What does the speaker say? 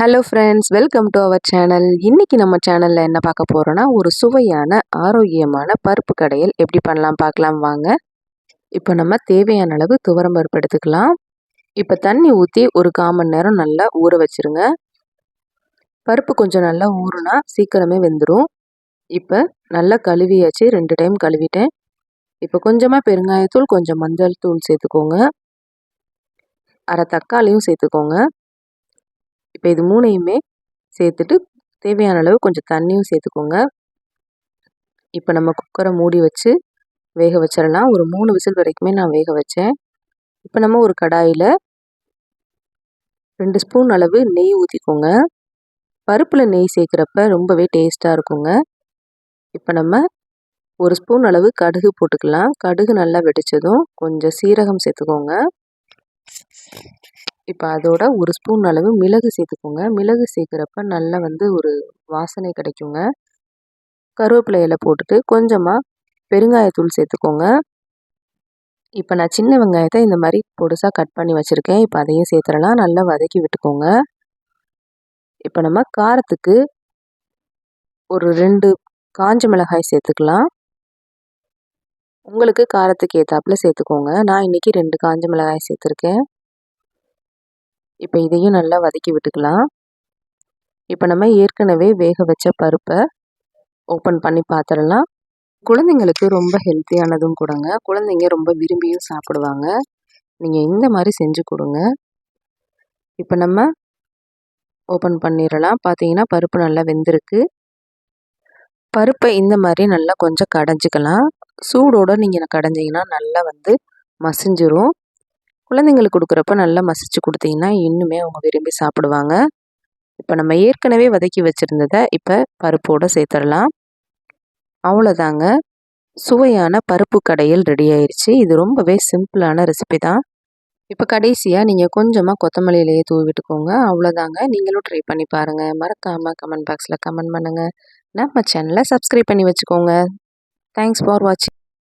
Hello friends welcome to our channel இன்றைக்கி நம்ம சேனலில் என்ன பார்க்க போகிறோன்னா ஒரு சுவையான ஆரோக்கியமான பருப்பு கடையில் எப்படி பண்ணலாம் பார்க்கலாம் வாங்க. இப்போ நம்ம தேவையான அளவு துவரம் பருப்பு எடுத்துக்கலாம். இப்போ தண்ணி ஊற்றி ஒரு காமன் நேரம் நல்லா ஊற வச்சுருங்க. பருப்பு கொஞ்சம் நல்லா ஊறுனா சீக்கிரமே வெந்துடும் இப்போ நல்லா கழுவியாச்சு ரெண்டு டைம் கழுவிட்டேன். இப்போ கொஞ்சமாக பெருங்காயத்தூள் கொஞ்சம் மஞ்சள் தூள் சேர்த்துக்கோங்க. அரை தக்காளியும் சேர்த்துக்கோங்க. இப்போ இது மூணையுமே சேர்த்துட்டு தேவையான அளவு கொஞ்சம் தண்ணியும் சேர்த்துக்கோங்க. இப்போ நம்ம குக்கரை மூடி வச்சு வேக வச்சிடலாம். ஒரு மூணு விசில் வரைக்குமே நான் வேக வச்சேன். இப்போ நம்ம ஒரு கடாயில் ரெண்டு ஸ்பூன் அளவு நெய் ஊற்றிக்கோங்க பருப்பில் நெய் சேர்க்குறப்ப ரொம்பவே டேஸ்ட்டாக இருக்குங்க. இப்போ நம்ம ஒரு ஸ்பூன் அளவு கடுகு போட்டுக்கலாம். கடுகு நல்லா வெடித்ததும் கொஞ்சம் சீரகம் சேர்த்துக்கோங்க. இப்போ அதோட ஒரு ஸ்பூன் அளவு மிளகு சேர்த்துக்கோங்க. மிளகு சேர்க்குறப்ப நல்லா வந்து ஒரு வாசனை கிடைக்குங்க. கருவேப்பிலை இலை போட்டுட்டு கொஞ்சமாக பெருங்காயத்தூள் சேர்த்துக்கோங்க. இப்போ நான் சின்ன வெங்காயத்தை இந்த மாதிரி பொடுசாக கட் பண்ணி வச்சுருக்கேன். இப்போ அதையும் சேர்த்துடலாம். நல்லா வதக்கி விட்டுக்கோங்க. இப்போ நம்ம காரத்துக்கு ஒரு ரெண்டு காஞ்ச மிளகாய் சேர்த்துக்கலாம். உங்களுக்கு காரத்துக்கு ஏற்றாப்புல சேர்த்துக்கோங்க. நான் இன்றைக்கி ரெண்டு காஞ்ச மிளகாய் சேர்த்துருக்கேன். இப்போ இதையும் நல்லா வதக்கி விட்டுக்கலாம். இப்போ நம்ம ஏற்கனவே வேக வச்ச பருப்பை ஓப்பன் பண்ணி பார்த்துடலாம் குழந்தைங்களுக்கு ரொம்ப ஹெல்த்தியானதும் கொடுங்க. குழந்தைங்க ரொம்ப விரும்பியும் சாப்பிடுவாங்க. நீங்கள் இந்த மாதிரி செஞ்சு கொடுங்க. இப்போ நம்ம ஓப்பன் பண்ணிடலாம். பார்த்தீங்கன்னா பருப்பு நல்லா வெந்திருக்கு. பருப்பை இந்த மாதிரி நல்லா கொஞ்சம் கடைஞ்சிக்கலாம். சூடோடு நீங்கள் கடைஞ்சிங்கன்னா நல்லா வந்து மசிஞ்சிரும். குழந்தைங்களுக்கு கொடுக்குறப்ப நல்லா மசிச்சு கொடுத்தீங்கன்னா இன்னுமே அவங்க விரும்பி சாப்பிடுவாங்க. இப்போ நம்ம ஏற்கனவே வதக்கி வச்சுருந்ததை இப்போ பருப்போடு சேர்த்துடலாம் அவ்வளோதாங்க. சுவையான பருப்பு கடையில் ரெடி ஆயிடுச்சு இது ரொம்பவே சிம்பிளான ரெசிபி தான். இப்போ கடைசியாக நீங்கள் கொஞ்சமாக கொத்தமல்லியிலேயே தூவி விட்டுக்கோங்க. அவ்வளோதாங்க. நீங்களும் ட்ரை பண்ணி பாருங்கள் மறக்காமல் கமெண்ட் பாக்ஸில் கமெண்ட் பண்ணுங்கள் நம்ம சேனலை சப்ஸ்கிரைப் பண்ணி வச்சுக்கோங்க. தேங்க்ஸ் ஃபார் வாட்சிங்